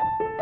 ತುಂಬ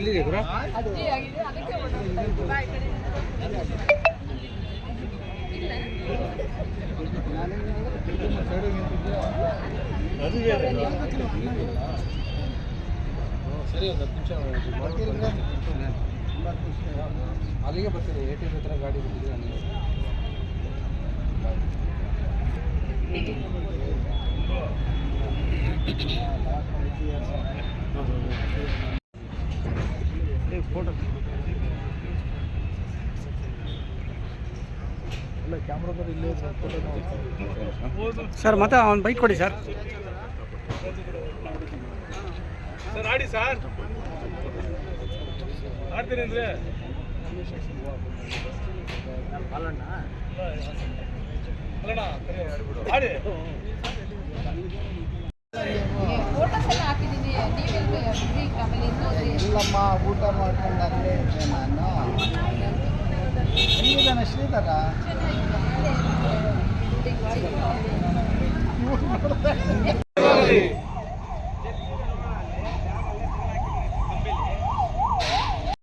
ಎಲ್ಲಿದೆ ಗುರು ಸರಿ ಒಂದು ಹತ್ತು ನಿಮಿಷ. ಅಲ್ಲಿಗೆ ಬರ್ತೀರಿ ಎ ಟಿ ಎಂ ಹತ್ರ ಗಾಡಿ ಬಂದಿದೆ ಅಲ್ಲಿಗೆ ಫೋಟೋ ಸರ್ ಮತ್ತೆ ಒಂದು ಬೈಕ್ ಕೊಡಿ ಸರ್. ಸರ್ ಆಡಿ ಸರ್. ಆಡ್ತೀನಿ ಅಂದ್ರೆ. ಆಡಿ. ಫೋಟೋಸ್ ಎಲ್ಲ ಹಾಕಿದ್ದೀನಿ ನೀವೆಲ್ಲ ಬಿಡಿ ಆಮೇಲೆ ಇನ್ನೊಂದು ಇಲ್ಲಮ್ಮ ಊಟ ಮಾಡ್ಕೊಂಡು ಅಲ್ಲೇ ಇದ್ದೆ ನಾನು. ಎಲ್ಲಿದ್ದಾನೆ ಶ್ರೀಧರ?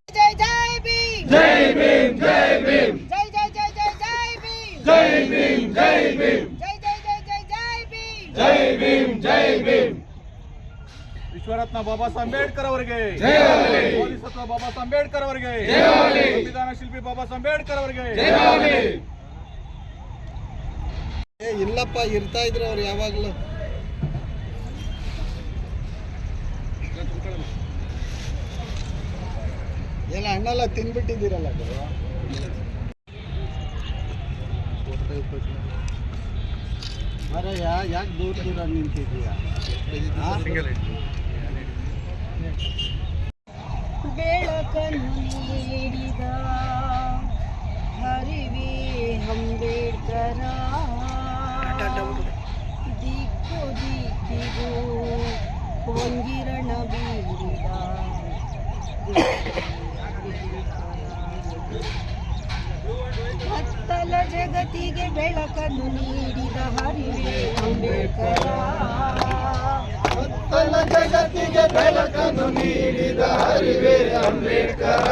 ಜೈ ಜೈ ಭೀಮ್! ಜೈ ಭೀಮ್ ಜೈ ಭೀಮ್! ಜೈ ಜೈ ಜೈ ಜೈ ಜೈ ಭೀಮ್! ಜೈ ಭೀಮ್ ಜೈ ಭೀಮ್! ಜೈ ಜೈ ಜೈ ಜೈ ಭೀಮ್. ವಿಶ್ವರತ್ನ ಬಾಬಾ ಸಾಹೇಬ್ ಅಂಬೇಡ್ಕರ್ ಅವರಿಗೆ. ಬೋಧಿಸತ್ವ ಬಾಬಾ ಸಾಹೇಬ್ ಅಂಬೇಡ್ಕರ್ ಅವರಿಗೆ. ಸಂವಿಧಾನ ಶಿಲ್ಪಿ ಬಾಬಾ ಸಾಹೇಬ್ ಅಂಬೇಡ್ಕರ್ ಅವರಿಗೆ. ಏ ಇಲ್ಲಪ್ಪ ಇರ್ತಾ ಇದ್ರು ಅವ್ರು ಯಾವಾಗಲೂ. ಎಲ್ಲ ಹಣ್ಣೆಲ್ಲ ತಿನ್ಬಿಟ್ಟಿದ್ದೀರಲ್ಲ ಗುರು ಮರಯ್ಯ ಯಾಕೆ ದೂರ ದೂರ ನಿಂತಿದ್ದೀಯ ಆ? ಬೆಳಕನ್ನು ನೀಡಿದ ಹರಿವೆ ಅಂಬೇಡ್ಕರ ದಿಕ್ಕು ದಿಕ್ಕಿಗೂ ಹೊಂಗಿರಣ ಬೀರಿದ ಕತ್ತಲ ಜಗತ್ತಿಗೆ ಬೆಳಕನ್ನು ನೀಡಿದ ಹರಿವೆ ಅಂಬೇಡ್ಕರ. ಕತ್ತಲ ಜಗತ್ತಿಗೆ ಬೆಳಕನ್ನು ನೀಡಿದ ಹರಿವೆ ಅಂಬೇಡ್ಕರ.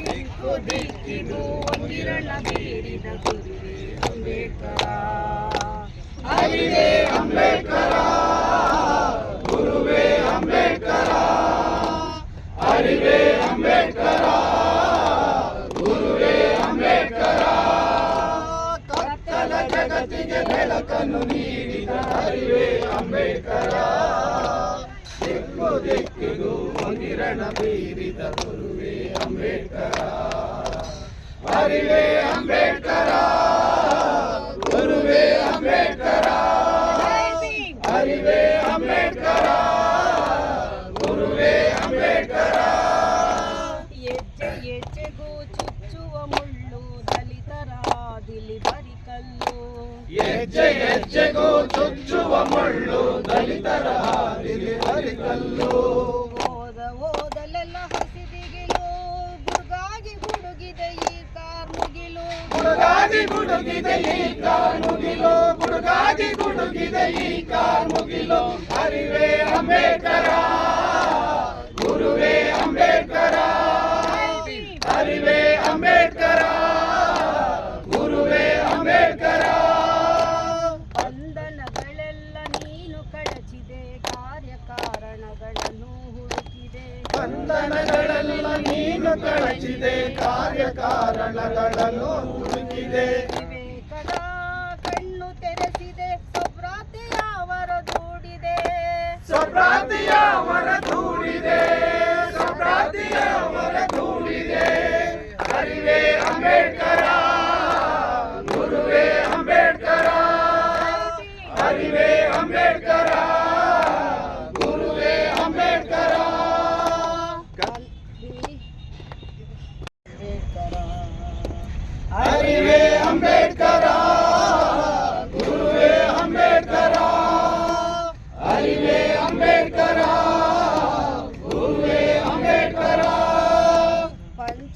ದಿಕ್ಕು ದಿಕ್ಕಿಗೂ ಒಂದಿರಳ ಬೀರಿದ ಗುರುವೆ ಅಂಬೇಡ್ಕರ. ಹರಿವೆ ಅಂಬೇಡ್ಕರ. ಗುರುವೇ ಅಂಬೇಡ್ಕರ. ಹರಿವೆ ಅಂಬೇಡ್ಕರ ಗುರುವೇ ಅಂಬೇಡ್ಕರ ಬೆಳಕನ್ನು ನೀಡಿದ ಅರಿವೇ ಅಂಬೇಡ್ಕರ ದಿಕ್ಕು ದಿಕ್ಕಿಗೂ ಕಿರಣ ಬೀರಿದ ಗುರುವೇ ಅಂಬೇಡ್ಕರ ಅರಿವೇ ಅಂಬೇಡ್ಕರ ಗುರುವೇ ಅಂಬೇಡ್ಕರ ಜೈ ಭೀಮ್ ಅರಿವೇ ಅಂಬೇಡ್ಕರ ಗುರುವೇ ಅಂಬೇಡ್ಕರ ಹೆಜ್ಜೆ ಹೆಜ್ಜೆಗೂ ಚುಚ್ಚುವ ಮುಳ್ಳು ದಲಿತರ ದಿಲಿ ಬರಿ ಕಲ್ಲು ಹೆಜ್ಜೆ ಹೆಜ್ಜೆಗೂ ಚುಚ್ಚುವ ಮುಳ್ಳು ದಲಿತರ ಹಾದಿಲಿ ಹರಿಕಲ್ಲು. ಓದ ಓದಲೆಲ್ಲ ಹಸಿದಿಗಿಲು. ಗುಡುಗಾಗಿ ಗುಡುಗಿದೆ ಈ ಕಾರ್ಮುಗಿಲು ಗುಡುಗಾಗಿ ಗುಡುಗಿದೆ ಈ ಕಾರ್ಮುಗಿಲು ಗುಡುಗಾಗಿ ಗುಡುಗಿದೆ ಈ ಕಾರ್ಮುಗಿಲು ಅರಿವೇ ಅಂಬೇಡ್ಕರ. ನೀನು ಕಳಚಿದೆ ಕಾರ್ಯಕಾರಣಗಳನ್ನು ಹುಡುಕಿದೆ. ಕಣ್ಣು ತೆರೆಸಿದೆ ಸುಭ್ರಾತಿಯ ಅವರ ದೂಡಿದೆ. ಸಪ್ರಾತಿಯ ಅವರ ದೂಡಿದೆ ಸಪ್ರಾತಿಯ ಅವರ ದೂಡಿದೆ. ಅರಿವೆ ಅಂಬೇಡ್ಕರ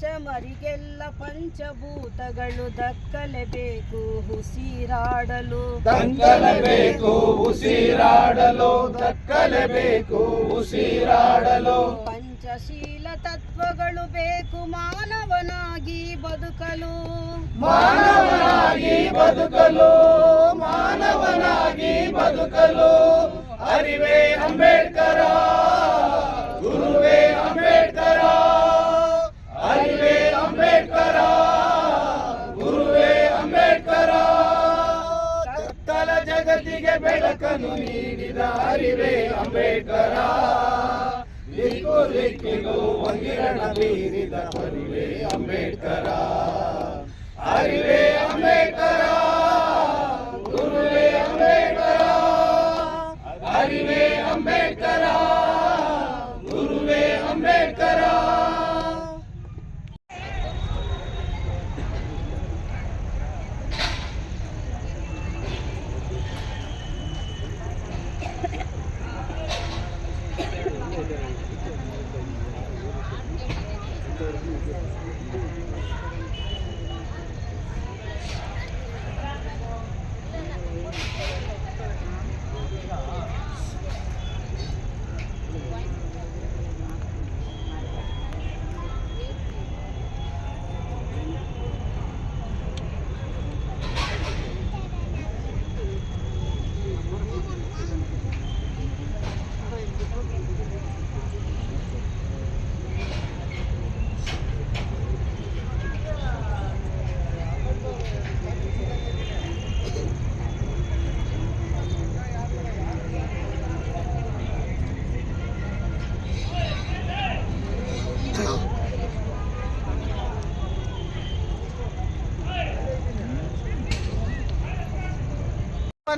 ಪಂಚಮರಿಗೆಲ್ಲ ಪಂಚಭೂತಗಳು ದಕ್ಕಲೇಬೇಕು ಉಸಿರಾಡಲು. ದಕ್ಕಲೇಬೇಕು ಉಸಿರಾಡಲು ದಕ್ಕಲೇಬೇಕು ಉಸಿರಾಡಲು. ಪಂಚಶೀಲ ತತ್ವಗಳು ಬೇಕು ಮಾನವನಾಗಿ ಬದುಕಲು. ಮಾನವನಾಗಿ ಬದುಕಲು ಮಾನವನಾಗಿ ಬದುಕಲು. ಅರಿವೇ ಅಂಬೇಡ್ಕರ ಗುರುವೇ ಅಂಬೇಡ್ಕರ. ಅರಿವೇ ಅಂಬೇಡ್ಕರ, ಗುರುವೇ ಅಂಬೇಡ್ಕರ. ಕತ್ತಲ ಜಗತ್ತಿಗೆ ಬೆಳಕನ್ನು ನೀಡಿದ ಅರಿವೇ ಅಂಬೇಡ್ಕರ. ದಿಕ್ಕು ದಿಕ್ಕಿಗೂ ಒಂದಿರಣ ಬೀರಿದ ಅರಿವೇ ಅಂಬೇಡ್ಕರ. ಅರಿವೇ ಅಂಬೇಡ್ಕರ, ಗುರುವೇ ಅಂಬೇಡ್ಕರ ಅರಿವೇ ಅಂಬೇಡ್ಕರ ಗುರುವೇ ಅಂಬೇಡ್ಕರ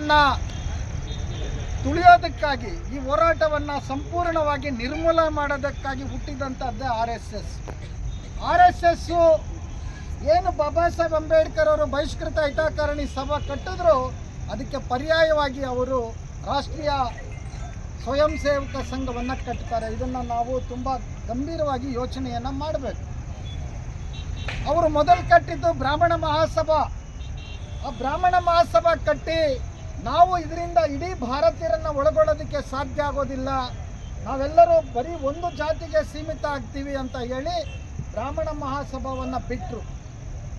ವನ್ನ ತುಳಿಯೋದಕ್ಕಾಗಿ, ಈ ಹೋರಾಟವನ್ನು ಸಂಪೂರ್ಣವಾಗಿ ನಿರ್ಮೂಲ ಮಾಡೋದಕ್ಕಾಗಿ ಹುಟ್ಟಿದಂಥದ್ದೇ R S S. R S S ಏನು ಬಾಬಾ ಸಾಹೇಬ್ ಅಂಬೇಡ್ಕರ್ ಅವರು ಬಹಿಷ್ಕೃತ ಹಿತಕಾರಣಿ ಸಭಾ ಕಟ್ಟಿದ್ರು, ಅದಕ್ಕೆ ಪರ್ಯಾಯವಾಗಿ ಅವರು ರಾಷ್ಟ್ರೀಯ ಸ್ವಯಂ ಸೇವಕ ಸಂಘವನ್ನು ಕಟ್ತಾರೆ. ಇದನ್ನು ನಾವು ತುಂಬ ಗಂಭೀರವಾಗಿ ಯೋಚನೆಯನ್ನು ಮಾಡಬೇಕು. ಅವರು ಮೊದಲು ಕಟ್ಟಿದ್ದು ಬ್ರಾಹ್ಮಣ ಮಹಾಸಭಾ. ಆ ಬ್ರಾಹ್ಮಣ ಮಹಾಸಭಾ ಕಟ್ಟಿ ನಾವು ಇದರಿಂದ ಇಡೀ ಭಾರತೀಯರನ್ನು ಒಳಗೊಳ್ಳೋದಕ್ಕೆ ಸಾಧ್ಯ ಆಗೋದಿಲ್ಲ. ನಾವೆಲ್ಲರೂ ಬರೀ ಒಂದು ಜಾತಿಗೆ ಸೀಮಿತ ಆಗ್ತೀವಿ ಅಂತ ಹೇಳಿ ಬ್ರಾಹ್ಮಣ ಮಹಾಸಭಾವನ್ನು ಬಿಟ್ಟರು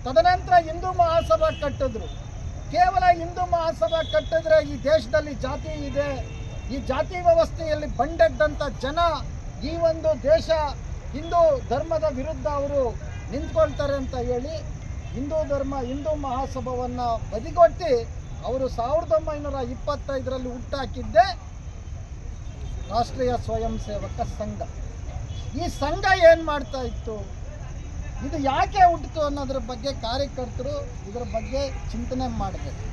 ತದನಂತರ ಹಿಂದೂ ಮಹಾಸಭಾ ಕಟ್ಟಿದ್ರು. ಕೇವಲ ಹಿಂದೂ ಮಹಾಸಭಾ ಕಟ್ಟಿದ್ರೆ ಈ ದೇಶದಲ್ಲಿ ಜಾತಿ ಇದೆ. ಈ ಜಾತಿ ವ್ಯವಸ್ಥೆಯಲ್ಲಿ ಬಂಡೆದ್ದಂಥ ಜನ ಈ ಒಂದು ದೇಶ ಹಿಂದೂ ಧರ್ಮದ ವಿರುದ್ಧ ಅವರು ನಿಂತ್ಕೊಳ್ತಾರೆ ಅಂತ ಹೇಳಿ ಹಿಂದೂ ಧರ್ಮ, ಹಿಂದೂ ಮಹಾಸಭಾವನ್ನು ಬದಿಗೊತ್ತಿ ಅವರು ಸಾವಿರದ ಒಂಬೈನೂರ ಇಪ್ಪತ್ತೈದರಲ್ಲಿ ಹುಟ್ಟಾಕಿದ್ದೇ ರಾಷ್ಟ್ರೀಯ ಸ್ವಯಂ ಸೇವಕ ಸಂಘ. ಈ ಸಂಘ ಏನು ಮಾಡ್ತಾ ಇತ್ತು? ಇದು ಯಾಕೆ ಹುಟ್ಟಿತು ಅನ್ನೋದ್ರ ಬಗ್ಗೆ ಕಾರ್ಯಕರ್ತರು ಇದರ ಬಗ್ಗೆ ಚಿಂತನೆ ಮಾಡಬೇಕು.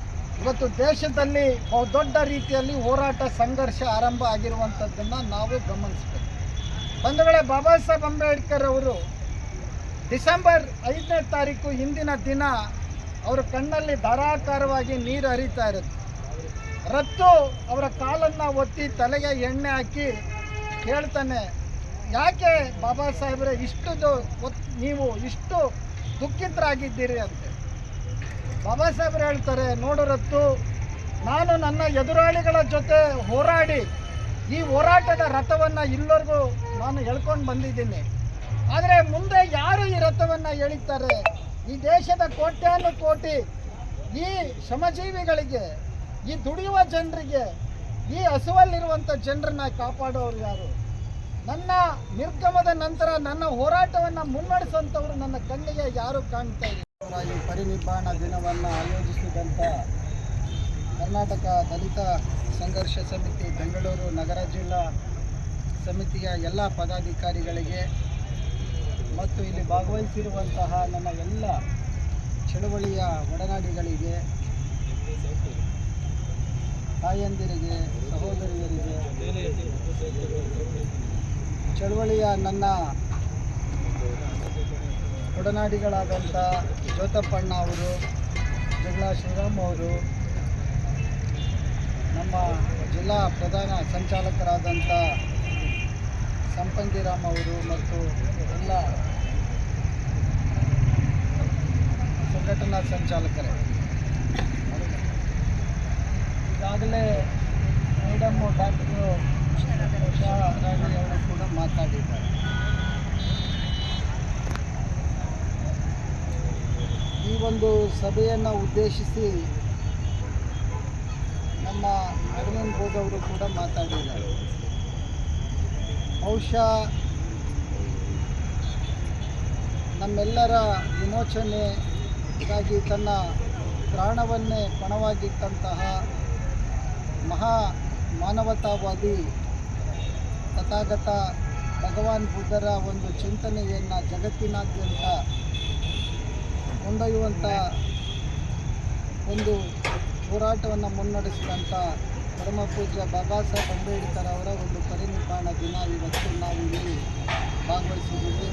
ಇವತ್ತು ದೇಶದಲ್ಲಿ ಬಹು ದೊಡ್ಡ ರೀತಿಯಲ್ಲಿ ಹೋರಾಟ, ಸಂಘರ್ಷ ಆರಂಭ ಆಗಿರುವಂಥದ್ದನ್ನು ನಾವು ಗಮನಿಸಬೇಕು. ಬಂಧುಗಳೇ, ಬಾಬಾ ಸಾಹೇಬ್ ಅಂಬೇಡ್ಕರ್ ಅವರು ಡಿಸೆಂಬರ್ ಐದನೇ ತಾರೀಕು ಹಿಂದಿನ ದಿನ ಅವರ ಕಣ್ಣಲ್ಲಿ ಧಾರಾಕಾರವಾಗಿ ನೀರು ಹರಿತಾ ಇರುತ್ತೆ. ರತ್ತು ಅವರ ಕಾಲನ್ನು ಒತ್ತಿ ತಲೆಗೆ ಎಣ್ಣೆ ಹಾಕಿ ಹೇಳ್ತಾನೆ, ಯಾಕೆ ಬಾಬಾ ಸಾಹೇಬ್ರೆ ಇಷ್ಟು ನೀವು ಇಷ್ಟು ದುಃಖಿತರಾಗಿದ್ದೀರಿ ಅಂತೆ? ಬಾಬಾ ಸಾಹೇಬ್ರು ಹೇಳ್ತಾರೆ, ನೋಡು ರತ್ತು ನಾನು ನನ್ನ ಎದುರಾಳಿಗಳ ಜೊತೆ ಹೋರಾಡಿ ಈ ಹೋರಾಟದ ರಥವನ್ನು ಇಲ್ಲವರೆಗೂ ನಾನು ಹೇಳ್ಕೊಂಡು ಬಂದಿದ್ದೀನಿ. ಆದರೆ ಮುಂದೆ ಯಾರು ಈ ರಥವನ್ನು ಎಳಿತಾರೆ? ಈ ದೇಶದ ಕೋಟ್ಯಾನು ಕೋಟಿ ಈ ಶ್ರಮಜೀವಿಗಳಿಗೆ, ಈ ದುಡಿಯುವ ಜನರಿಗೆ, ಈ ಹಸುವಲ್ಲಿರುವಂಥ ಜನರನ್ನ ಕಾಪಾಡೋರು ಯಾರು? ನನ್ನ ನಿರ್ಗಮದ ನಂತರ ನನ್ನ ಹೋರಾಟವನ್ನು ಮುನ್ನಡೆಸುವಂಥವ್ರು ನನ್ನ ಕಣ್ಣಿಗೆ ಯಾರು ಕಾಣ್ತಾ ಇಲ್ಲ. ಈ ಪರಿನಿಬ್ಬಾಣ ದಿನವನ್ನು ಆಯೋಜಿಸಿದಂಥ ಕರ್ನಾಟಕ ದಲಿತ ಸಂಘರ್ಷ ಸಮಿತಿ ಬೆಂಗಳೂರು ನಗರ ಜಿಲ್ಲಾ ಸಮಿತಿಯ ಎಲ್ಲ ಪದಾಧಿಕಾರಿಗಳಿಗೆ ಮತ್ತು ಇಲ್ಲಿ ಭಾಗವಹಿಸಿರುವಂತಹ ನನ್ನ ಎಲ್ಲ ಚಳುವಳಿಯ ಒಡನಾಡಿಗಳಿಗೆ, ತಾಯಂದಿರಿಗೆ, ಸಹೋದರಿಯರಿಗೆ, ಚಳುವಳಿಯ ನನ್ನ ಒಡನಾಡಿಗಳಾದಂಥ ಜ್ಯೋತಪ್ಪಣ್ಣ ಅವರು, ಜಗಳ ಶ್ರೀರಾಮ್ ಅವರು, ನಮ್ಮ ಜಿಲ್ಲಾ ಪ್ರಧಾನ ಸಂಚಾಲಕರಾದಂಥ ಸಂಪಂಗಿರಾಮ್ ಅವರು ಮತ್ತು ಎಲ್ಲ ಸಂಘಟನಾ ಸಂಚಾಲಕರೇ. ಈಗಾಗಲೇ ಮೇಡಮ್ ಡಾಕ್ಟರ್ ಉಷಾ ರಾಣಿ ಅವರು ಕೂಡ ಮಾತಾಡಿದ್ದಾರೆ. ಈ ಒಂದು ಸಭೆಯನ್ನು ಉದ್ದೇಶಿಸಿ ನಮ್ಮ ಅರವಿಂದ್ ಬೋಧ್ ಅವರು ಕೂಡ ಮಾತಾಡಿದ್ದಾರೆ. ಬಹುಶಃ ನಮ್ಮೆಲ್ಲರ ವಿಮೋಚನೆಗಾಗಿ ತನ್ನ ಪ್ರಾಣವನ್ನೇ ಪಣವಾಗಿಟ್ಟಂತಹ ಮಹಾ ಮಾನವತಾವಾದಿ ತಥಾಗತ ಭಗವಾನ್ ಬುದ್ಧರ ಒಂದು ಚಿಂತನೆಯನ್ನು ಜಗತ್ತಿನಾದ್ಯಂತ ಕೊಂಡೊಯ್ಯುವಂಥ ಒಂದು ಹೋರಾಟವನ್ನು ಮುನ್ನಡೆಸಿದಂಥ ಪರಮ ಪೂಜ್ಯ ಬಾಬಾ ಸಾಹೇಬ್ ಅಂಬೇಡ್ಕರ್ ಅವರ ಒಂದು ಪರಿನಿರ್ಮಾಣ ದಿನ ಇವತ್ತು ನಾವು ಇಲ್ಲಿ ಭಾಗವಹಿಸಿದ್ದೀವಿ.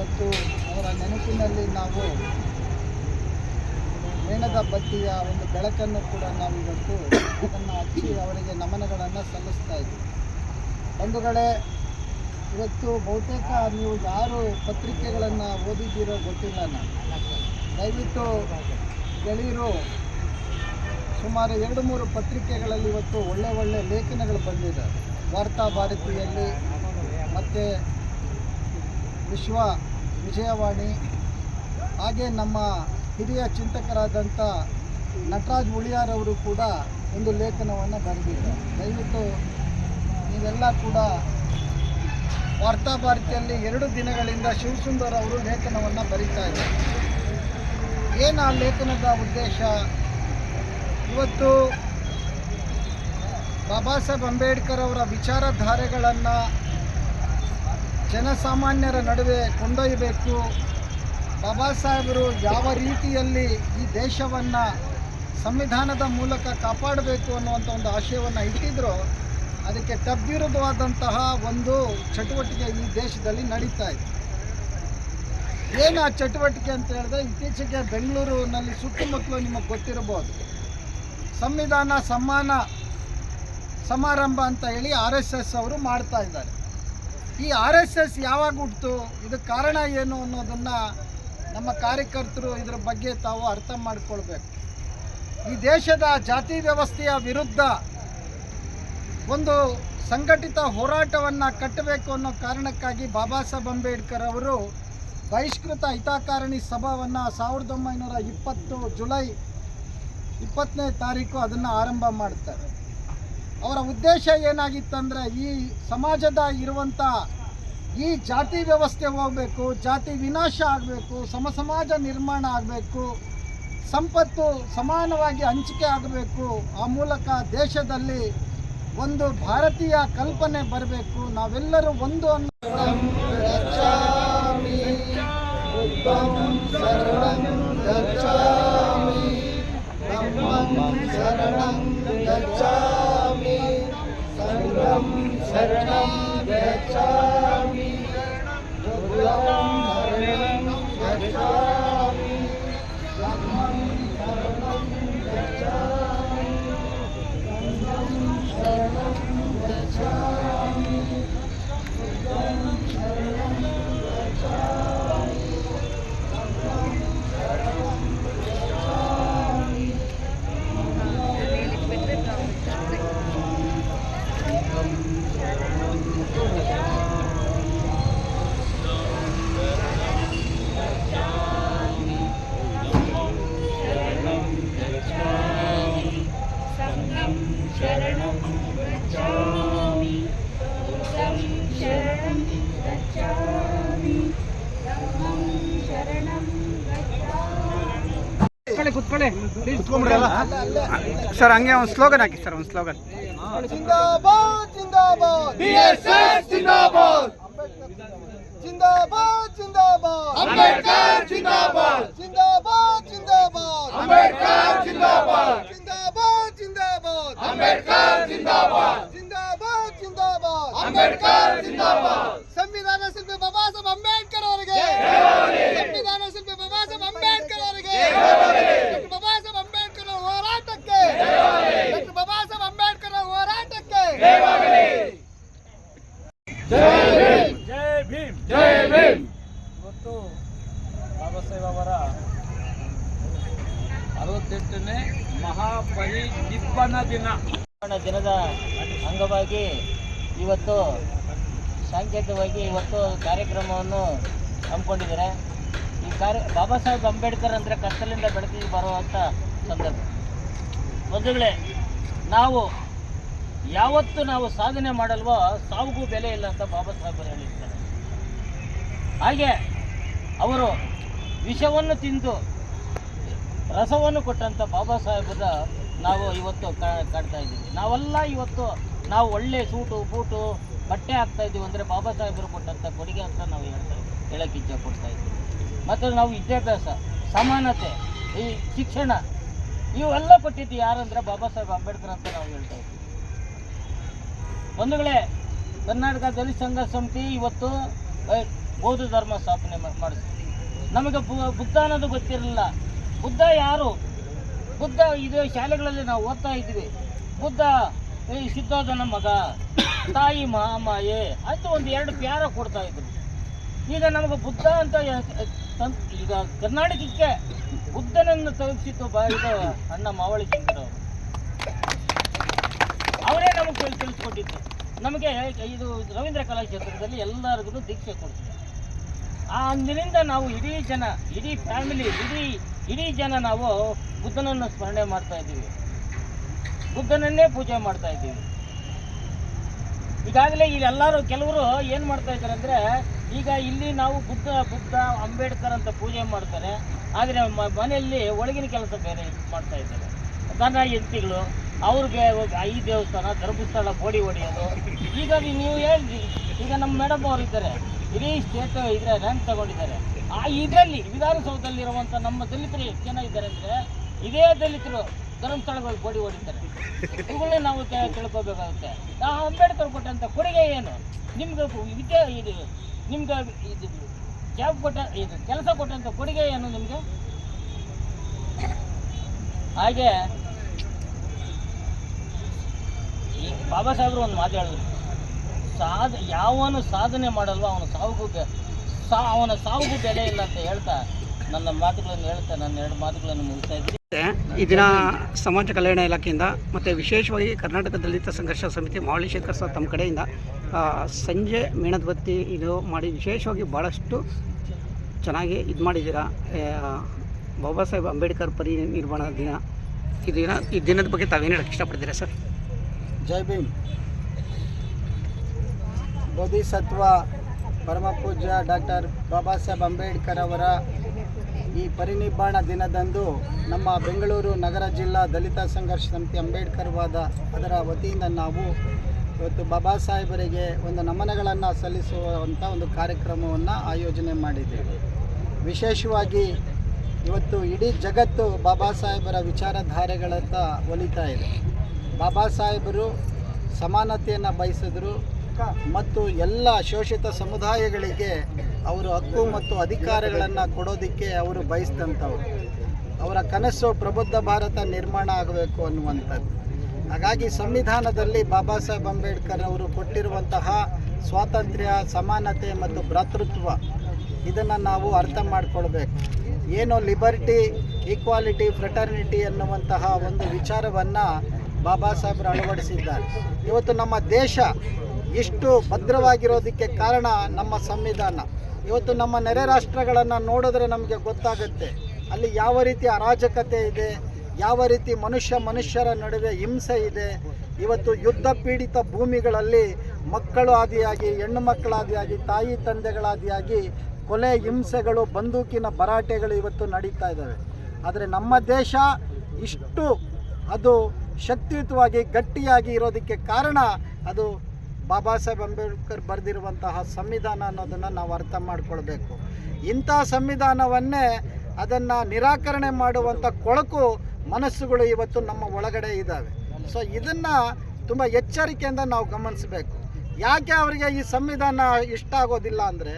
ಇವತ್ತು ಅವರ ನೆನಪಿನಲ್ಲಿ ನಾವು ಮೇಣದ ಬತ್ತಿಯ ಒಂದು ಬೆಳಕನ್ನು ಕೂಡ ನಾವು ಇವತ್ತು ಅದನ್ನು ಹಚ್ಚಿ ಅವರಿಗೆ ನಮನಗಳನ್ನು ಸಲ್ಲಿಸ್ತಾ ಇದ್ದೀವಿ. ಬಂಧುಗಳೇ, ಇವತ್ತು ಬಹುತೇಕ ನೀವು ಯಾರು ಪತ್ರಿಕೆಗಳನ್ನು ಓದಿದ್ದೀರೋ ಗೊತ್ತಿಲ್ಲ ನಾನು ದಯವಿಟ್ಟು ಗೆಳೆಯರು ಸುಮಾರು ಎರಡು ಮೂರು ಪತ್ರಿಕೆಗಳಲ್ಲಿ ಇವತ್ತು ಒಳ್ಳೆ ಒಳ್ಳೆ ಲೇಖನಗಳು ಬಂದಿದೆ. ವಾರ್ತಾ ಭಾರತಿಯಲ್ಲಿ ಮತ್ತು ವಿಶ್ವ ವಿಜಯವಾಣಿ, ಹಾಗೆ ನಮ್ಮ ಹಿರಿಯ ಚಿಂತಕರಾದಂಥ ನಟರಾಜ್ ಉಳಿಯಾರವರು ಕೂಡ ಒಂದು ಲೇಖನವನ್ನು ಬರೆದಿದ್ದಾರೆ. ದಯವಿಟ್ಟು ನೀವೆಲ್ಲ ಕೂಡ ವಾರ್ತಾ ಭಾರತಿಯಲ್ಲಿ ಎರಡು ದಿನಗಳಿಂದ ಶಿವಸುಂದರ್ ಅವರು ಲೇಖನವನ್ನು ಬರೀತಾ ಇದ್ದಾರೆ. ಏನು ಆ ಲೇಖನದ ಉದ್ದೇಶ? ಇವತ್ತು ಬಾಬಾ ಸಾಹೇಬ್ ಅಂಬೇಡ್ಕರ್ ಅವರ ವಿಚಾರಧಾರೆಗಳನ್ನು ಜನಸಾಮಾನ್ಯರ ನಡುವೆ ಕೊಂಡೊಯ್ಯಬೇಕು. ಬಾಬಾ ಸಾಹೇಬರು ಯಾವ ರೀತಿಯಲ್ಲಿ ಈ ದೇಶವನ್ನು ಸಂವಿಧಾನದ ಮೂಲಕ ಕಾಪಾಡಬೇಕು ಅನ್ನುವಂಥ ಒಂದು ಆಶಯವನ್ನು ಇಟ್ಟಿದ್ರು, ಅದಕ್ಕೆ ತದ್ವಿರುದ್ಧವಾದಂತಹ ಒಂದು ಚಟುವಟಿಕೆ ಈ ದೇಶದಲ್ಲಿ ನಡೀತಾ ಇದೆ. ಏನು ಆ ಚಟುವಟಿಕೆ ಅಂತ ಹೇಳಿದ್ರೆ ಇತ್ತೀಚೆಗೆ ಬೆಂಗಳೂರಿನಲ್ಲಿ ಸುತ್ತಮುತ್ತಲು ನಿಮಗೆ ಗೊತ್ತಿರಬಹುದು. ಸಂವಿಧಾನ ಸಮ್ಮಾನ ಸಮಾರಂಭ ಅಂತ ಹೇಳಿ ಆರ್ ಎಸ್ ಎಸ್ ಅವರು ಮಾಡ್ತಾ ಇದ್ದಾರೆ. ಈ ಆರ್ ಎಸ್ ಎಸ್ ಯಾವಾಗ ಹುಟ್ಟಿತು ಇದಕ್ಕೆ ಕಾರಣ ಏನು ಅನ್ನೋದನ್ನು ನಮ್ಮ ಕಾರ್ಯಕರ್ತರು ಇದರ ಬಗ್ಗೆ ತಾವು ಅರ್ಥ ಮಾಡಿಕೊಳ್ಬೇಕು. ಈ ದೇಶದ ಜಾತಿ ವ್ಯವಸ್ಥೆಯ ವಿರುದ್ಧ ಒಂದು ಸಂಘಟಿತ ಹೋರಾಟವನ್ನು ಕಟ್ಟಬೇಕು ಅನ್ನೋ ಕಾರಣಕ್ಕಾಗಿ ಬಾಬಾ ಸಾಹೇಬ್ ಅಂಬೇಡ್ಕರ್ ಅವರು ಬಹಿಷ್ಕೃತ ಹಿತಾಕಾರಣಿ ಸಭಾವನ್ನು ಸಾವಿರದ ಒಂಬೈನೂರ ಇಪ್ಪತ್ತು ಜುಲೈ ಇಪ್ಪತ್ತನೇ ತಾರೀಕು ಅದನ್ನು ಆರಂಭ ಮಾಡ್ತಾರೆ. ಅವರ ಉದ್ದೇಶ ಏನಾಗಿತ್ತಂದರೆ ಈ ಸಮಾಜದ ಇರುವಂಥ ಈ ಜಾತಿ ವ್ಯವಸ್ಥೆ ಹೋಗಬೇಕು, ಜಾತಿ ವಿನಾಶ ಆಗಬೇಕು ಸಮ ಸಮಾಜ ನಿರ್ಮಾಣ ಆಗಬೇಕು, ಸಂಪತ್ತು ಸಮಾನವಾಗಿ ಹಂಚಿಕೆ ಆಗಬೇಕು, ಆ ಮೂಲಕ ದೇಶದಲ್ಲಿ ಒಂದು ಭಾರತೀಯ ಕಲ್ಪನೆ ಬರಬೇಕು. ನಾವೆಲ್ಲರೂ ಒಂದು ಅನ್ನೋ शरणम् ಸರ್ ಹಂಗೆ ಒಂದು ಸ್ಲೋಗನ್ ಹಾಕಿ ಸರ್ ಒಂದು ಸ್ಲೋಗನ್ ಜಿಂದಾಬಾದ್ ಜಿಂದಾಬಾದ್ ಬಿಎಸ್ಎಸ್ ಜಿಂದಾಬಾದ್ ಜಿಂದಾಬಾದ್ ಜಿಂದಾಬಾದ್ ಅಂಬೇಡ್ಕರ್ ಜಿಂದಾಬಾದ್ ಜಿಂದಾಬಾದ್ ಜಿಂದಾಬಾದ್ ಅಂಬೇಡ್ಕರ್ ಜಿಂದಾಬಾದ್ ಜಿಂದಾಬಾದ್ ಜಿಂದಾಬಾದ್ ಅಂಬೇಡ್ಕರ್ ಜಿಂದಾಬಾದ್ ಜಿಂದಾಬಾದ್ ಜಿಂದಾಬಾದ್ ಅಂಬೇಡ್ಕರ್ ಜಿಂದಾಬಾದ್ ದಿನದ ಅಂಗವಾಗಿ ಇವತ್ತು ಸಾಂಕೇತಿಕವಾಗಿ ಇವತ್ತು ಕಾರ್ಯಕ್ರಮವನ್ನು ಹಮ್ಮಿಕೊಂಡಿದ್ದಾರೆ. ಈ ಕಾರ್ಯ, ಬಾಬಾ ಸಾಹೇಬ್ ಅಂಬೇಡ್ಕರ್ ಅಂದರೆ ಕತ್ತಲಿಂದ ಬೆಳಕಿಗೆ ಬರುವಂಥ ಸಂದರ್ಭ. ಬಂಧುಗಳೇ, ನಾವು ಯಾವತ್ತು ನಾವು ಸಾಧನೆ ಮಾಡಲ್ವೋ ಸಾವಿಗೂ ಬೆಲೆ ಇಲ್ಲ ಅಂತ ಬಾಬಾ ಸಾಹೇಬರು ಹೇಳಿರ್ತಾರೆ. ಹಾಗೆ ಅವರು ವಿಷವನ್ನು ತಿಂದು ರಸವನ್ನು ಕೊಟ್ಟಂಥ ಬಾಬಾ ಸಾಹೇಬರ ನಾವು ಇವತ್ತು ಕಾಡ್ತಾ ಇದ್ದೀವಿ. ನಾವೆಲ್ಲ ಇವತ್ತು ನಾವು ಒಳ್ಳೆ ಸೂಟು, ಬೂಟು, ಬಟ್ಟೆ ಹಾಕ್ತಾ ಇದ್ದೀವಿ ಅಂದರೆ ಬಾಬಾ ಸಾಹೇಬರು ಕೊಟ್ಟಂಥ ಕೊಡುಗೆ ಅಂತ ನಾವು ಹೇಳ್ತಾ ಹೇಳಕ್ಕೆ ಇಚ್ಛೆ ಪಡ್ತಾ ಇದ್ದೀವಿ. ಮತ್ತು ನಾವು ವಿದ್ಯಾಭ್ಯಾಸ, ಸಮಾನತೆ, ಈ ಶಿಕ್ಷಣ, ಇವೆಲ್ಲ ಕೊಟ್ಟಿದ್ದು ಯಾರಂದ್ರೆ ಬಾಬಾ ಸಾಹೇಬ್ ಅಂಬೇಡ್ಕರ್ ಅಂತ ನಾವು ಹೇಳ್ತಾ ಇದ್ದೀವಿ. ಬಂಧುಗಳೇ ಕರ್ನಾಟಕ ದಲಿತ ಸಂಘ ಸಮಿತಿ ಇವತ್ತು ಬೌದ್ಧ ಧರ್ಮ ಸ್ಥಾಪನೆ ಮಾಡಿಸ್ತೀವಿ ನಮಗೆ ಬುದ್ಧ ಅನ್ನೋದು ಗೊತ್ತಿರಲಿಲ್ಲ. ಬುದ್ಧ ಯಾರು? ಬುದ್ಧ ಇದು, ಶಾಲೆಗಳಲ್ಲಿ ನಾವು ಓದ್ತಾ ಇದ್ವಿ ಬುದ್ಧ ಈ ಸಿದ್ಧೋದನ ಮಗ, ತಾಯಿ ಮಾಮಾಯೆ, ಅಂತ ಒಂದು ಎರಡು ಪ್ಯಾರ ಕೊಡ್ತಾ ಇದ್ರು. ಈಗ ನಮಗೆ ಬುದ್ಧ ಅಂತ ಈಗ ಕರ್ನಾಟಕಕ್ಕೆ ಬುದ್ಧನನ್ನು ತಲುಪಿಸಿದ್ದು ಬಾ, ಇದು ಅಣ್ಣ ಮಾವಳಿ ಶಂಕರ್ ಅವರು. ಅವರೇ ನಮಗೆ ತಿಳ್ ತಿಳಿಸ್ಕೊಟ್ಟಿದ್ದು. ನಮಗೆ ಇದು ರವೀಂದ್ರ ಕಲಾಕ್ಷೇತ್ರದಲ್ಲಿ ಎಲ್ಲರಿಗೂ ದೀಕ್ಷೆ ಕೊಡ್ತೀವಿ ಆ ಅಂದಿನಿಂದ ನಾವು ಇಡೀ ಜನ, ಇಡೀ ಫ್ಯಾಮಿಲಿ ಇಡೀ ಇಡೀ ಜನ ನಾವು ಬುದ್ಧನನ್ನು ಸ್ಮರಣೆ ಮಾಡ್ತಾ ಇದ್ದೀವಿ. ಬುದ್ಧನನ್ನೇ ಪೂಜೆ ಮಾಡ್ತಾ ಇದ್ದೀವಿ. ಈಗಾಗಲೇ ಇಲ್ಲೆಲ್ಲರೂ ಕೆಲವರು ಏನು ಮಾಡ್ತಾ ಇದ್ದಾರೆ ಅಂದರೆ, ಈಗ ಇಲ್ಲಿ ನಾವು ಬುದ್ಧ ಬುದ್ಧ, ಅಂಬೇಡ್ಕರ್ ಅಂತ ಪೂಜೆ ಮಾಡ್ತಾರೆ. ಆದರೆ ಮನೆಯಲ್ಲಿ ಒಳಗಿನ ಕೆಲಸ ಬೇರೆ ಮಾಡ್ತಾ ಇದ್ದಾರೆ. ದನ ಎಂತಿಗಳು ಅವ್ರಿಗೆ ಈ ದೇವಸ್ಥಾನ, ಧರ್ಮಸ್ಥಳ ಬೋಡಿ ಹೊಡೆಯೋದು. ಈಗ ನೀವು ಹೇಳಿ ಈಗ ನಮ್ಮ ಮೇಡಮ್ ಅವರು ಇದ್ದಾರೆ. ಇಡೀ ಸ್ಟೇಟ್ ಇದ್ರೆ ರ್ಯಾಂಕ್ ತಗೊಂಡಿದ್ದಾರೆ. ಆ ಇದರಲ್ಲಿ ವಿಧಾನಸೌಧದಲ್ಲಿರುವಂಥ ನಮ್ಮ ದಲಿತರು ಎಷ್ಟು ಜನ ಇದ್ದಾರೆ ಅಂದರೆ ಇದೇ ದಲಿತರು ಧರ್ಮಸ್ಥಳಗಳು ಗೋಡಿ ಹೊಡಿತಾರೆ ಇವುಗಳನ್ನ ನಾವು ತಿಳ್ಕೋಬೇಕಾಗುತ್ತೆ. ಆ ಅಂಬೇಡ್ಕರ್ ಕೊಟ್ಟಂಥ ಕೊಡುಗೆ ಏನು? ನಿಮ್ಗೆ ವಿದ್ಯೆ ಇದು, ನಿಮ್ಗೆ ಇದು ಜಾಬ್ ಕೊಟ್ಟ, ಇದು ಕೆಲಸ ಕೊಟ್ಟಂಥ ಕೊಡುಗೆ ಏನು ನಿಮಗೆ? ಹಾಗೆ, ಈ ಬಾಬಾ ಸಾಹೇಬ್ರು ಒಂದು ಮಾತು ಹೇಳಿದ್ರು. ಸಾಧ, ಯಾವನು ಸಾಧನೆ ಮಾಡಲ್ವ ಅವನ ಸಾವುಗೂ ಸಾ ಅವನ ಸಾವುಗೂ ಬೆಲೆ ಇಲ್ಲ ಅಂತ ಹೇಳ್ತಾ ನನ್ನ ಮಾತುಗಳನ್ನು ಹೇಳ್ತಾ ನನ್ನ ಎರಡು ಮಾತುಗಳನ್ನು ಮುಗಿಸ್ತಾ ಇದ್ದೀನಿ. ಈ ದಿನ ಸಮಾಜ ಕಲ್ಯಾಣ ಇಲಾಖೆಯಿಂದ ಮತ್ತು ವಿಶೇಷವಾಗಿ ಕರ್ನಾಟಕ ದಲಿತ ಸಂಘರ್ಷ ಸಮಿತಿ ಮಾವಳಿ ಶೇಖರ್ ಸರ್ ತಮ್ಮ ಕಡೆಯಿಂದ ಸಂಜೆ ಮೇಣದ ಬತ್ತಿ ಇದು ಮಾಡಿ ವಿಶೇಷವಾಗಿ ಭಾಳಷ್ಟು ಚೆನ್ನಾಗಿ ಇದು ಮಾಡಿದ್ದೀರಾ. ಬಾಬಾ ಸಾಹೇಬ್ ಅಂಬೇಡ್ಕರ್ ಪರಿ ನಿರ್ಮಾಣ ದಿನ. ಈ ದಿನ ಈ ದಿನದ ಬಗ್ಗೆ ತಾವೇನು ಹೇಳಕ್ಕೆ ಇಷ್ಟಪಡ್ತೀರಾ ಸರ್? ಜೈ ಭೀಮ್. ಬೋಧಿಸತ್ವ ಪರಮ ಪೂಜ್ಯ ಡಾಕ್ಟರ್ ಬಾಬಾ ಸಾಹೇಬ್ ಅಂಬೇಡ್ಕರ್ ಅವರ ಈ ಪರಿನಿಬ್ಬಾಣ ದಿನದಂದು ನಮ್ಮ ಬೆಂಗಳೂರು ನಗರ ಜಿಲ್ಲಾ ದಲಿತ ಸಂಘರ್ಷ ಸಮಿತಿ ಅಂಬೇಡ್ಕರ್ ವಾದ ಅದರ ವತಿಯಿಂದ ನಾವು ಇವತ್ತು ಬಾಬಾ ಸಾಹೇಬರಿಗೆ ಒಂದು ನಮನಗಳನ್ನು ಸಲ್ಲಿಸುವಂಥ ಒಂದು ಕಾರ್ಯಕ್ರಮವನ್ನು ಆಯೋಜನೆ ಮಾಡಿದ್ದೇವೆ. ವಿಶೇಷವಾಗಿ ಇವತ್ತು ಇಡೀ ಜಗತ್ತು ಬಾಬಾ ಸಾಹೇಬರ ವಿಚಾರಧಾರೆಗಳತ್ತ ಒಲಿತಾ ಇದೆ. ಬಾಬಾ ಸಾಹೇಬರು ಸಮಾನತೆಯನ್ನು ಬಯಸಿದ್ರು ಮತ್ತು ಎಲ್ಲ ಶೋಷಿತ ಸಮುದಾಯಗಳಿಗೆ ಅವರು ಹಕ್ಕು ಮತ್ತು ಅಧಿಕಾರಗಳನ್ನು ಕೊಡೋದಕ್ಕೆ ಅವರು ಬಯಸಿದಂಥವ್ರು. ಅವರ ಕನಸು ಪ್ರಬುದ್ಧ ಭಾರತ ನಿರ್ಮಾಣ ಆಗಬೇಕು ಅನ್ನುವಂಥದ್ದು. ಹಾಗಾಗಿ ಸಂವಿಧಾನದಲ್ಲಿ ಬಾಬಾ ಸಾಹೇಬ್ ಅಂಬೇಡ್ಕರ್ ಅವರು ಕೊಟ್ಟಿರುವಂತಹ ಸ್ವಾತಂತ್ರ್ಯ, ಸಮಾನತೆ ಮತ್ತು ಭ್ರಾತೃತ್ವ, ಇದನ್ನು ನಾವು ಅರ್ಥ ಮಾಡಿಕೊಳ್ಬೇಕು. ಏನು ಲಿಬರ್ಟಿ, ಈಕ್ವಾಲಿಟಿ, ಫ್ರೆಟರ್ನಿಟಿ ಅನ್ನುವಂತಹ ಒಂದು ವಿಚಾರವನ್ನು ಬಾಬಾ ಸಾಹೇಬ್ರು ಅಳವಡಿಸಿದ್ದಾರೆ. ಇವತ್ತು ನಮ್ಮ ದೇಶ ಇಷ್ಟು ಭದ್ರವಾಗಿರೋದಕ್ಕೆ ಕಾರಣ ನಮ್ಮ ಸಂವಿಧಾನ. ಇವತ್ತು ನಮ್ಮ ನೆರೆ ರಾಷ್ಟ್ರಗಳನ್ನು ನೋಡಿದ್ರೆ ನಮಗೆ ಗೊತ್ತಾಗುತ್ತೆ. ಅಲ್ಲಿ ಯಾವ ರೀತಿ ಅರಾಜಕತೆ ಇದೆ, ಯಾವ ರೀತಿ ಮನುಷ್ಯ ಮನುಷ್ಯರ ನಡುವೆ ಹಿಂಸೆ ಇದೆ. ಇವತ್ತು ಯುದ್ಧ ಪೀಡಿತ ಭೂಮಿಗಳಲ್ಲಿ ಮಕ್ಕಳು ಆದಿಯಾಗಿ, ಹೆಣ್ಣು ಮಕ್ಕಳಾದಿಯಾಗಿ, ತಾಯಿ ತಂದೆಗಳಾದಿಯಾಗಿ ಕೊಲೆ, ಹಿಂಸೆಗಳು, ಬಂದೂಕಿನ ಭರಾಟೆಗಳು ಇವತ್ತು ನಡೀತಾ ಇದ್ದಾವೆ. ಆದರೆ ನಮ್ಮ ದೇಶ ಇಷ್ಟು ಅದು ಶಕ್ತಿಯುತವಾಗಿ ಗಟ್ಟಿಯಾಗಿ ಇರೋದಕ್ಕೆ ಕಾರಣ ಅದು ಬಾಬಾ ಸಾಹೇಬ್ ಅಂಬೇಡ್ಕರ್ ಬರೆದಿರುವಂತಹ ಸಂವಿಧಾನ ಅನ್ನೋದನ್ನು ನಾವು ಅರ್ಥ ಮಾಡಿಕೊಳ್ಬೇಕು. ಇಂಥ ಸಂವಿಧಾನವನ್ನೇ ಅದನ್ನು ನಿರಾಕರಣೆ ಮಾಡುವಂಥ ಕೊಳಕು ಮನಸ್ಸುಗಳು ಇವತ್ತು ನಮ್ಮ ಒಳಗಡೆ ಇದ್ದಾವೆ. ಸೊ ಇದನ್ನು ತುಂಬ ಎಚ್ಚರಿಕೆಯಿಂದ ನಾವು ಗಮನಿಸಬೇಕು. ಯಾಕೆ ಅವರಿಗೆ ಈ ಸಂವಿಧಾನ ಇಷ್ಟ ಆಗೋದಿಲ್ಲ ಅಂದರೆ,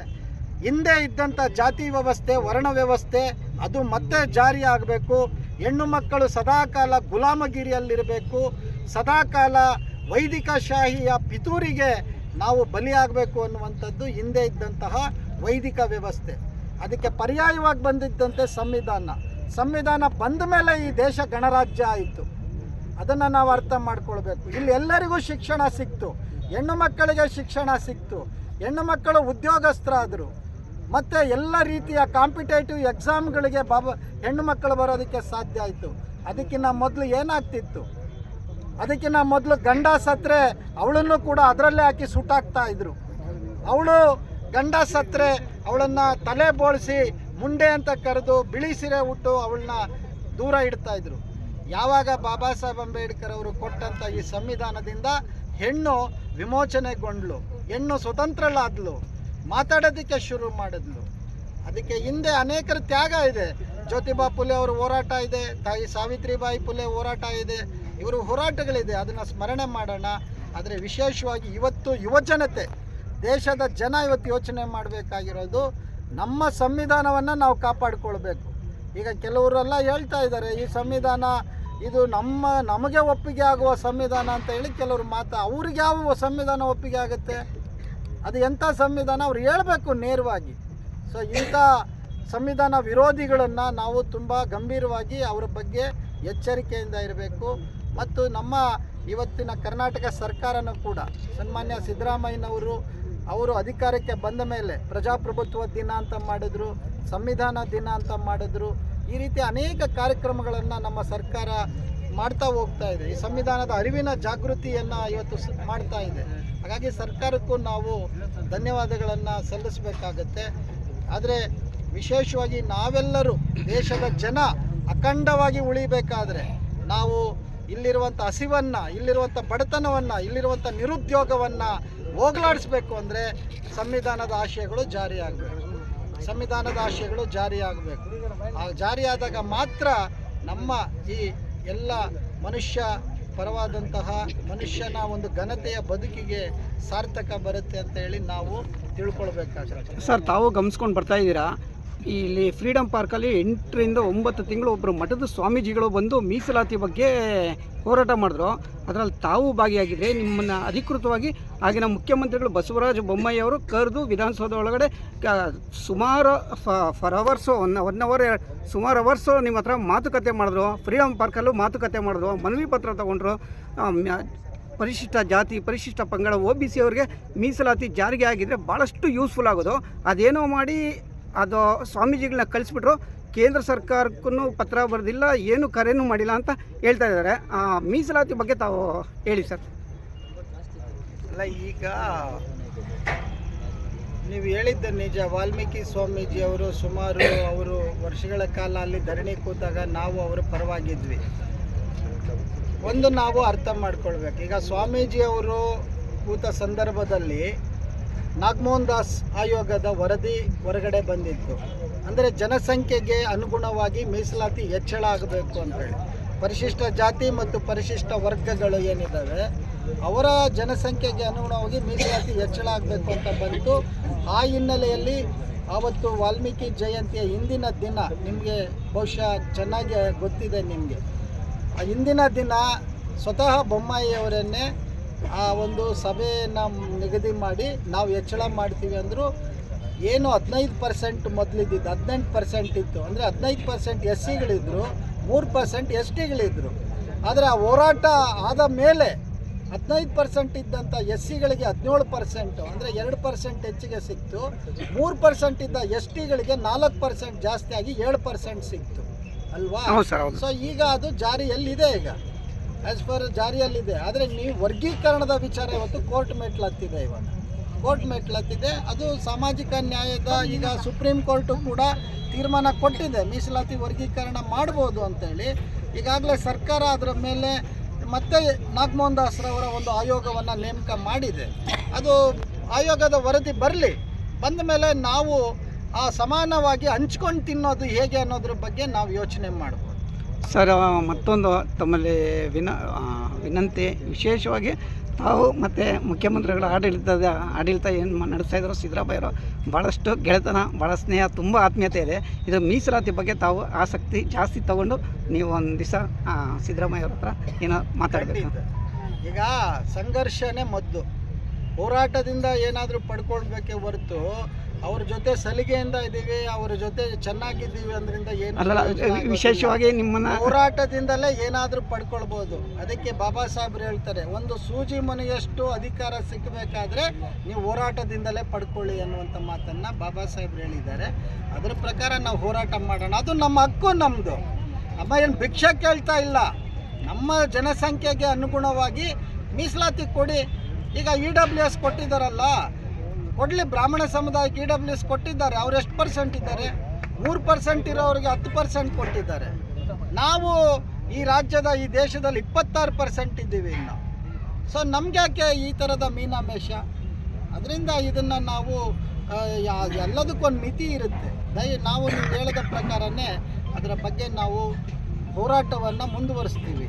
ಹಿಂದೆ ಇದ್ದಂಥ ಜಾತಿ ವ್ಯವಸ್ಥೆ, ವರ್ಣ ವ್ಯವಸ್ಥೆ ಅದು ಮತ್ತೆ ಜಾರಿ ಆಗಬೇಕು. ಹೆಣ್ಣು ಮಕ್ಕಳು ಸದಾಕಾಲ ಗುಲಾಮಗಿರಿಯಲ್ಲಿರಬೇಕು. ಸದಾಕಾಲ ವೈದಿಕ ಶಾಹಿಯ ಪಿತೂರಿಗೆ ನಾವು ಬಲಿಯಾಗಬೇಕು ಅನ್ನುವಂಥದ್ದು ಹಿಂದೆ ಇದ್ದಂತಹ ವೈದಿಕ ವ್ಯವಸ್ಥೆ. ಅದಕ್ಕೆ ಪರ್ಯಾಯವಾಗಿ ಬಂದಿದ್ದಂತೆ ಸಂವಿಧಾನ. ಸಂವಿಧಾನ ಬಂದ ಮೇಲೆ ಈ ದೇಶ ಗಣರಾಜ್ಯ ಆಯಿತು. ಅದನ್ನು ನಾವು ಅರ್ಥ ಮಾಡ್ಕೊಳ್ಬೇಕು. ಇಲ್ಲಿ ಎಲ್ಲರಿಗೂ ಶಿಕ್ಷಣ ಸಿಕ್ತು. ಹೆಣ್ಣು ಮಕ್ಕಳಿಗೆ ಶಿಕ್ಷಣ ಸಿಕ್ತು. ಹೆಣ್ಣು ಮಕ್ಕಳು ಉದ್ಯೋಗಸ್ಥರಾದರು. ಮತ್ತು ಎಲ್ಲ ರೀತಿಯ ಕಾಂಪಿಟೇಟಿವ್ ಎಕ್ಸಾಮ್ಗಳಿಗೆ ಬಾಬಾ ಹೆಣ್ಣು ಮಕ್ಕಳು ಬರೋದಕ್ಕೆ ಸಾಧ್ಯ ಆಯಿತು. ಅದಕ್ಕಿಂತ ಮೊದಲು ಏನಾಗ್ತಿತ್ತು? ಅದಕ್ಕಿಂತ ಮೊದಲು ಗಂಡ ಸತ್ರೆ ಅವಳನ್ನು ಕೂಡ ಅದರಲ್ಲೇ ಹಾಕಿ ಸುಟ್ಟಾಕ್ತಾ ಇದ್ರು. ಅವಳು ಗಂಡ ಸತ್ರೆ, ಅವಳನ್ನು ತಲೆ ಬೋಳಿಸಿ ಮುಂಡೆ ಅಂತ ಕರೆದು ಬಿಳಿ ಸಿರೆ ಉಟ್ಟು ಅವಳನ್ನ ದೂರ ಇಡ್ತಾ ಇದ್ರು. ಯಾವಾಗ ಬಾಬಾ ಸಾಹೇಬ್ ಅಂಬೇಡ್ಕರ್ ಅವರು ಕೊಟ್ಟಂಥ ಈ ಸಂವಿಧಾನದಿಂದ ಹೆಣ್ಣು ವಿಮೋಚನೆಗೊಂಡ್ಲು, ಹೆಣ್ಣು ಸ್ವತಂತ್ರಳಾದ್ಲು, ಮಾತಾಡೋದಕ್ಕೆ ಶುರು ಮಾಡಿದ್ಲು. ಅದಕ್ಕೆ ಹಿಂದೆ ಅನೇಕರ ತ್ಯಾಗ ಇದೆ. ಜ್ಯೋತಿಬಾ ಫುಲೆ ಅವರು ಹೋರಾಟ ಇದೆ, ತಾಯಿ ಸಾವಿತ್ರಿಬಾಯಿ ಫುಲೆ ಹೋರಾಟ ಇದೆ. ಇವರು ಹೋರಾಟಗಳಿದೆ, ಅದನ್ನು ಸ್ಮರಣೆ ಮಾಡೋಣ. ಆದರೆ ವಿಶೇಷವಾಗಿ ಇವತ್ತು ಯುವಜನತೆ ದೇಶದ ಜನ ಇವತ್ತು ಯೋಚನೆ ಮಾಡಬೇಕಾಗಿರೋದು ನಮ್ಮ ಸಂವಿಧಾನವನ್ನು ನಾವು ಕಾಪಾಡಿಕೊಳ್ಬೇಕು. ಈಗ ಕೆಲವರೆಲ್ಲ ಹೇಳ್ತಾ ಇದ್ದಾರೆ, ಈ ಸಂವಿಧಾನ ಇದು ನಮ್ಮ, ನಮಗೆ ಒಪ್ಪಿಗೆ ಆಗುವ ಸಂವಿಧಾನ ಅಂತ ಹೇಳಿ ಕೆಲವರು ಮಾತು ಅವ್ರಿಗೆ ಯಾವ ಸಂವಿಧಾನ ಒಪ್ಪಿಗೆ ಆಗುತ್ತೆ? ಅದು ಎಂಥ ಸಂವಿಧಾನ? ಅವ್ರು ಹೇಳಬೇಕು ನೇರವಾಗಿ. ಸೊ ಇಂಥ ಸಂವಿಧಾನ ವಿರೋಧಿಗಳನ್ನು ನಾವು ತುಂಬ ಗಂಭೀರವಾಗಿ ಅವರ ಬಗ್ಗೆ ಎಚ್ಚರಿಕೆಯಿಂದ ಇರಬೇಕು. ಮತ್ತು ನಮ್ಮ ಇವತ್ತಿನ ಕರ್ನಾಟಕ ಸರ್ಕಾರನೂ ಕೂಡ ಸನ್ಮಾನ್ಯ ಸಿದ್ದರಾಮಯ್ಯನವರು ಅವರು ಅಧಿಕಾರಕ್ಕೆ ಬಂದ ಮೇಲೆ ಪ್ರಜಾಪ್ರಭುತ್ವ ದಿನ ಅಂತ ಮಾಡಿದ್ರು, ಸಂವಿಧಾನ ದಿನ ಅಂತ ಮಾಡಿದ್ರು. ಈ ರೀತಿ ಅನೇಕ ಕಾರ್ಯಕ್ರಮಗಳನ್ನು ನಮ್ಮ ಸರ್ಕಾರ ಮಾಡ್ತಾ ಹೋಗ್ತಾ ಇದೆ. ಈ ಸಂವಿಧಾನದ ಅರಿವಿನ ಜಾಗೃತಿಯನ್ನು ಇವತ್ತು ಮಾಡ್ತಾ ಇದೆ. ಹಾಗಾಗಿ ಸರ್ಕಾರಕ್ಕೂ ನಾವು ಧನ್ಯವಾದಗಳನ್ನು ಸಲ್ಲಿಸಬೇಕಾಗತ್ತೆ. ಆದರೆ ವಿಶೇಷವಾಗಿ ನಾವೆಲ್ಲರೂ ದೇಶದ ಜನ ಅಖಂಡವಾಗಿ ಉಳಿಬೇಕಾದ್ರೆ ನಾವು ಇಲ್ಲಿರುವಂಥ ಹಸಿವನ್ನು, ಇಲ್ಲಿರುವಂಥ ಬಡತನವನ್ನು, ಇಲ್ಲಿರುವಂಥ ನಿರುದ್ಯೋಗವನ್ನು ಹೋಗಲಾಡಿಸ್ಬೇಕು ಅಂದರೆ ಸಂವಿಧಾನದ ಆಶಯಗಳು ಜಾರಿಯಾಗಬೇಕು. ಸಂವಿಧಾನದ ಆಶಯಗಳು ಜಾರಿಯಾಗಬೇಕು. ಆ ಜಾರಿಯಾದಾಗ ಮಾತ್ರ ನಮ್ಮ ಈ ಎಲ್ಲ ಮನುಷ್ಯ ಪರವಾದಂತಹ ಮನುಷ್ಯನ ಒಂದು ಘನತೆಯ ಬದುಕಿಗೆ ಸಾರ್ಥಕ ಬರುತ್ತೆ ಅಂತ ಹೇಳಿ ನಾವು ತಿಳ್ಕೊಳ್ಬೇಕಾಗುತ್ತೆ ಸರ್, ತಾವು ಗಮನಿಸ್ಕೊಂಡು ಬರ್ತಾ ಇದ್ದೀರಾ? ಇಲ್ಲಿ ಫ್ರೀಡಮ್ ಪಾರ್ಕಲ್ಲಿ ಎಂಟರಿಂದ ಒಂಬತ್ತು ತಿಂಗಳು ಒಬ್ಬರು ಮಠದ ಸ್ವಾಮೀಜಿಗಳು ಬಂದು ಮೀಸಲಾತಿ ಬಗ್ಗೆ ಹೋರಾಟ ಮಾಡಿದ್ರು. ಅದರಲ್ಲಿ ತಾವು ಭಾಗಿಯಾಗಿದ್ದರೆ ನಿಮ್ಮನ್ನು ಅಧಿಕೃತವಾಗಿ ಆಗಿನ ಮುಖ್ಯಮಂತ್ರಿಗಳು ಬಸವರಾಜ ಬೊಮ್ಮಾಯಿ ಅವರು ಕರೆದು ವಿಧಾನಸೌಧ ಒಳಗಡೆ ಸುಮಾರು four hours one one hour ಸುಮಾರು ಅವರ್ಸು ನಿಮ್ಮ ಹತ್ರ ಮಾತುಕತೆ ಮಾಡಿದ್ರು. ಫ್ರೀಡಮ್ ಪಾರ್ಕಲ್ಲೂ ಮಾತುಕತೆ ಮಾಡಿದ್ರು. ಮನವಿ ಪತ್ರ ತೊಗೊಂಡ್ರು. ಪರಿಶಿಷ್ಟ ಜಾತಿ, ಪರಿಶಿಷ್ಟ ಪಂಗಡ, ಒ ಬಿ ಸಿ ಅವರಿಗೆ ಮೀಸಲಾತಿ ಜಾರಿಗೆ ಆಗಿದ್ರೆ ಭಾಳಷ್ಟು ಯೂಸ್ಫುಲ್ ಆಗೋದು. ಅದೇನೋ ಮಾಡಿ ಅದು ಸ್ವಾಮೀಜಿಗಳನ್ನ ಕಳಿಸ್ಬಿಟ್ರು. ಕೇಂದ್ರ ಸರ್ಕಾರಕ್ಕೂ ಪತ್ರ ಬರೆದಿಲ್ಲ, ಏನು ಕರೆನೂ ಮಾಡಿಲ್ಲ ಅಂತ ಹೇಳ್ತಾ ಇದ್ದಾರೆ. ಮೀಸಲಾತಿ ಬಗ್ಗೆ ತಾವು ಹೇಳಿ ಸರ್. ಅಲ್ಲ, ಈಗ ನೀವು ಹೇಳಿದ್ದ ನಿಜ. ವಾಲ್ಮೀಕಿ ಸ್ವಾಮೀಜಿ ಅವರು ಸುಮಾರು ಅವರು ವರ್ಷಗಳ ಕಾಲ ಅಲ್ಲಿ ಧರಣಿ ಕೂತಾಗ ನಾವು ಅವರ ಪರವಾಗಿದ್ವಿ. ಒಂದು ನಾವು ಅರ್ಥ ಮಾಡ್ಕೊಳ್ಬೇಕು. ಈಗ ಸ್ವಾಮೀಜಿ ಅವರು ಕೂತ ಸಂದರ್ಭದಲ್ಲಿ ನಾಗಮೋಹನ್ ದಾಸ್ ಆಯೋಗದ ವರದಿ ಹೊರಗಡೆ ಬಂದಿತ್ತು. ಅಂದರೆ ಜನಸಂಖ್ಯೆಗೆ ಅನುಗುಣವಾಗಿ ಮೀಸಲಾತಿ ಹೆಚ್ಚಳ ಆಗಬೇಕು ಅಂತೇಳಿ ಪರಿಶಿಷ್ಟ ಜಾತಿ ಮತ್ತು ಪರಿಶಿಷ್ಟ ವರ್ಗಗಳು ಏನಿದ್ದಾವೆ, ಅವರ ಜನಸಂಖ್ಯೆಗೆ ಅನುಗುಣವಾಗಿ ಮೀಸಲಾತಿ ಹೆಚ್ಚಳ ಆಗಬೇಕು ಅಂತ ಬಂತು. ಆ ಹಿನ್ನೆಲೆಯಲ್ಲಿ ಆವತ್ತು ವಾಲ್ಮೀಕಿ ಜಯಂತಿಯ ಹಿಂದಿನ ದಿನ ನಿಮಗೆ ಬಹುಶಃ ಚೆನ್ನಾಗಿ ಗೊತ್ತಿದೆ ನಿಮಗೆ. ಆ ಹಿಂದಿನ ದಿನ ಸ್ವತಃ ಬೊಮ್ಮಾಯಿಯವರನ್ನೇ ಆ ಒಂದು ಸಭೆಯನ್ನು ನಿಗದಿ ಮಾಡಿ ನಾವು ಹೆಚ್ಚಳ ಮಾಡ್ತೀವಿ ಅಂದರು ಏನು ಹದಿನೈದು ಪರ್ಸೆಂಟ್ ಮೊದಲಿದ್ದಿದ್ದು ಹದಿನೆಂಟು ಪರ್ಸೆಂಟ್ ಇತ್ತು. ಅಂದರೆ ಹದಿನೈದು ಪರ್ಸೆಂಟ್ ಎಸ್ ಸಿಗಳಿದ್ರು ಮೂರು ಪರ್ಸೆಂಟ್ ಎಸ್ ಟಿಗಳಿದ್ರು ಆದರೆ ಆ ಹೋರಾಟ ಆದ ಮೇಲೆ ಹದಿನೈದು ಪರ್ಸೆಂಟ್ ಇದ್ದಂಥ ಎಸ್ ಸಿಗಳಿಗೆ ಹದಿನೇಳು ಪರ್ಸೆಂಟು ಅಂದರೆ ಎರಡು ಪರ್ಸೆಂಟ್ ಹೆಚ್ಚಿಗೆ ಸಿಕ್ತು. ಮೂರು ಪರ್ಸೆಂಟ್ ಇದ್ದ ಎಸ್ ಟಿಗಳಿಗೆ ನಾಲ್ಕು ಪರ್ಸೆಂಟ್ ಜಾಸ್ತಿ ಆಗಿ ಏಳು ಪರ್ಸೆಂಟ್ ಸಿಕ್ತು. ಅಲ್ವಾ? ಸೊ ಈಗ ಅದು ಜಾರಿಯಲ್ಲಿದೆ ಈಗ. ಆ್ಯಸ್ ಪರ್ ಜಾರಿಯಲ್ಲಿದೆ, ಆದರೆ ನೀವು ವರ್ಗೀಕರಣದ ವಿಚಾರ ಇವತ್ತು ಕೋರ್ಟ್ ಮೆಟ್ಲತ್ತಿದೆ ಇವಾಗ. ಕೋರ್ಟ್ ಮೆಟ್ಲತ್ತಿದೆ, ಅದು ಸಾಮಾಜಿಕ ನ್ಯಾಯದ ಈಗ ಸುಪ್ರೀಂ ಕೋರ್ಟು ಕೂಡ ತೀರ್ಮಾನ ಕೊಟ್ಟಿದೆ. ಮೀಸಲಾತಿ ವರ್ಗೀಕರಣ ಮಾಡ್ಬೋದು ಅಂತೇಳಿ. ಈಗಾಗಲೇ ಸರ್ಕಾರ ಅದರ ಮೇಲೆ ಮತ್ತೆ ನಾಗಮೋಹನ್ ದಾಸ್ರವರ ಒಂದು ಆಯೋಗವನ್ನು ನೇಮಕ ಮಾಡಿದೆ. ಅದು ಆಯೋಗದ ವರದಿ ಬರಲಿ. ಬಂದ ಮೇಲೆ ನಾವು ಆ ಸಮಾನವಾಗಿ ಹಂಚ್ಕೊಂಡು ತಿನ್ನೋದು ಹೇಗೆ ಅನ್ನೋದ್ರ ಬಗ್ಗೆ ನಾವು ಯೋಚನೆ ಮಾಡ್ಬೋದು. ಸರ್ ಮತ್ತೊಂದು ತಮ್ಮಲ್ಲಿ ವಿನ ವಿನಂತಿ. ವಿಶೇಷವಾಗಿ ತಾವು ಮತ್ತು ಮುಖ್ಯಮಂತ್ರಿಗಳ ಆಡಳಿತದ, ಆಡಳಿತ ಏನು ನಡೆಸ್ತಾ ಇದ್ರು ಸಿದ್ದರಾಮಯ್ಯರು ಭಾಳಷ್ಟು ಗೆಳೆತನ ಭಾಳ ಸ್ನೇಹ, ತುಂಬ ಆತ್ಮೀಯತೆ ಇದೆ. ಇದು ಮೀಸಲಾತಿ ಬಗ್ಗೆ ತಾವು ಆಸಕ್ತಿ ಜಾಸ್ತಿ ತಗೊಂಡು ನೀವು ಒಂದು ದಿವಸ ಸಿದ್ದರಾಮಯ್ಯವ್ರ ಹತ್ರ ಏನೋ ಮಾತಾಡಬೇಕು. ಈಗ ಸಂಘರ್ಷನೇ ಮದ್ದು. ಹೋರಾಟದಿಂದ ಏನಾದರೂ ಪಡ್ಕೊಳ್ಬೇಕೇ ಹೊರತು ಅವ್ರ ಜೊತೆ ಸಲಿಗೆಯಿಂದ ಇದ್ದೀವಿ ಅವ್ರ ಜೊತೆ ಚೆನ್ನಾಗಿದ್ದೀವಿ ಅಂದ್ರಿಂದ ಏನು. ವಿಶೇಷವಾಗಿ ನಿಮ್ಮನ್ನ ಹೋರಾಟದಿಂದಲೇ ಏನಾದರೂ ಪಡ್ಕೊಳ್ಬೋದು. ಅದಕ್ಕೆ ಬಾಬಾ ಸಾಹೇಬ್ರು ಹೇಳ್ತಾರೆ ಒಂದು ಸೂಜಿ ಮನೆಯಷ್ಟು ಅಧಿಕಾರ ಸಿಕ್ಕಬೇಕಾದ್ರೆ ನೀವು ಹೋರಾಟದಿಂದಲೇ ಪಡ್ಕೊಳ್ಳಿ ಅನ್ನುವಂಥ ಮಾತನ್ನು ಬಾಬಾ ಸಾಹೇಬ್ರು ಹೇಳಿದ್ದಾರೆ. ಅದ್ರ ಪ್ರಕಾರ ನಾವು ಹೋರಾಟ ಮಾಡೋಣ. ಅದು ನಮ್ಮ ಹಕ್ಕು ನಮ್ಮದು ನಮ್ಮ ಏನು ಭಿಕ್ಷೆ ಕೇಳ್ತಾ ಇಲ್ಲ. ನಮ್ಮ ಜನಸಂಖ್ಯೆಗೆ ಅನುಗುಣವಾಗಿ ಮೀಸಲಾತಿ ಕೊಡಿ. ಈಗ ಇ ಡಬ್ಲ್ಯೂ ಎಸ್ ಕೊಟ್ಟಿದ್ದಾರಲ್ಲ ಕೊಡಲಿ ಬ್ರಾಹ್ಮಣ ಸಮುದಾಯಕ್ಕೆ ಇ ಡಬ್ಲ್ಯೂ ಎಸ್ ಕೊಟ್ಟಿದ್ದಾರೆ. ಅವ್ರು ಎಷ್ಟು ಪರ್ಸೆಂಟ್ ಇದ್ದಾರೆ? ಮೂರು ಪರ್ಸೆಂಟ್ ಇರೋರಿಗೆ ಹತ್ತು ಪರ್ಸೆಂಟ್ ಕೊಟ್ಟಿದ್ದಾರೆ. ನಾವು ಈ ರಾಜ್ಯದ, ಈ ದೇಶದಲ್ಲಿ ಇಪ್ಪತ್ತಾರು ಪರ್ಸೆಂಟ್ ಇದ್ದೀವಿ ಇನ್ನು. ಸೊ ನಮ್ಗೆ ಯಾಕೆ ಈ ಥರದ ಮೀನಾಮೇಷ? ಅದರಿಂದ ಇದನ್ನು ನಾವು ಎಲ್ಲದಕ್ಕೂ ಒಂದು ಮಿತಿ ಇರುತ್ತೆ. ದಯ, ನಾವು ನೀವು ಹೇಳಿದ ಪ್ರಕಾರನೇ ಅದರ ಬಗ್ಗೆ ನಾವು ಹೋರಾಟವನ್ನು ಮುಂದುವರಿಸ್ತೀವಿ.